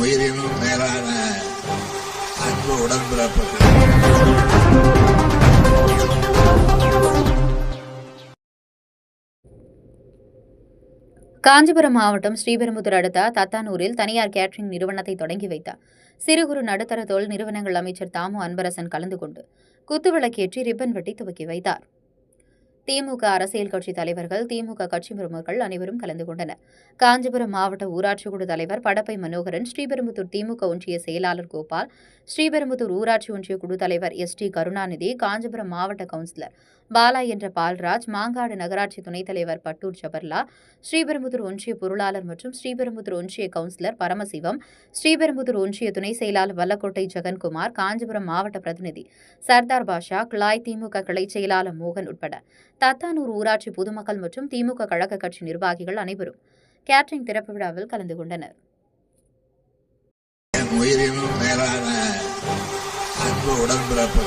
உயிரினும் மேலான அன்பு உடன்பிறப்புகள். காஞ்சிபுரம் மாவட்டம் ஸ்ரீபெரும்புதூர் அடுத்த தத்தானூரில் தனியார் கேட்டரிங் நிறுவனத்தை தொடங்கி வைத்தார். சிறு குறு நடுத்தர தொழில் நிறுவனங்கள் அமைச்சர் தாமு அன்பரசன் கலந்து கொண்டு குத்துவிளக்கேற்றி ரிப்பன் வெட்டி துவக்கி வைத்தார். திமுக அரசியல் கட்சி தலைவர்கள் திமுக கட்சி பிரமுகர்கள் அனைவரும் கலந்து கொண்டனர். காஞ்சிபுரம் மாவட்ட ஊராட்சி குழு தலைவர் படப்பை மனோகரன் ஸ்ரீபெரும்புத்தூர் திமுக ஒன்றிய செயலாளர் கோபால் ஸ்ரீபெரும்புத்தூர் ஊராட்சி ஒன்றிய குழு தலைவர் எஸ் டி கருணாநிதி காஞ்சிபுரம் மாவட்ட கவுன்சிலர் பாலா என்ற பால்ராஜ் மாங்காடு நகராட்சி துணைத் தலைவர் பட்டூர் ஜபர்லா ஸ்ரீபெரும்புத்தூர் ஒன்றிய பொருளாளர் மற்றும் ஸ்ரீபெரும்புத்தூர் ஒன்றிய கவுன்சிலர் பரமசிவம் ஸ்ரீபெரும்புத்தூர் ஒன்றிய துணை செயலாளர் வல்லக்கோட்டை ஜெகன்குமார் காஞ்சிபுரம் மாவட்ட பிரதிநிதி சர்தார் பாஷா கிளாய் திமுக கிளை செயலாளர் மோகன் உட்பட தத்தானூர் ஊராட்சி பொதுமக்கள் மற்றும் திமுக கழக கட்சி நிர்வாகிகள் அனைவரும் கேட்டரிங் திறப்பு விழாவில் கலந்து கொண்டனர். உயிரினும் மேலான அன்பு உடன்பிறப்பு.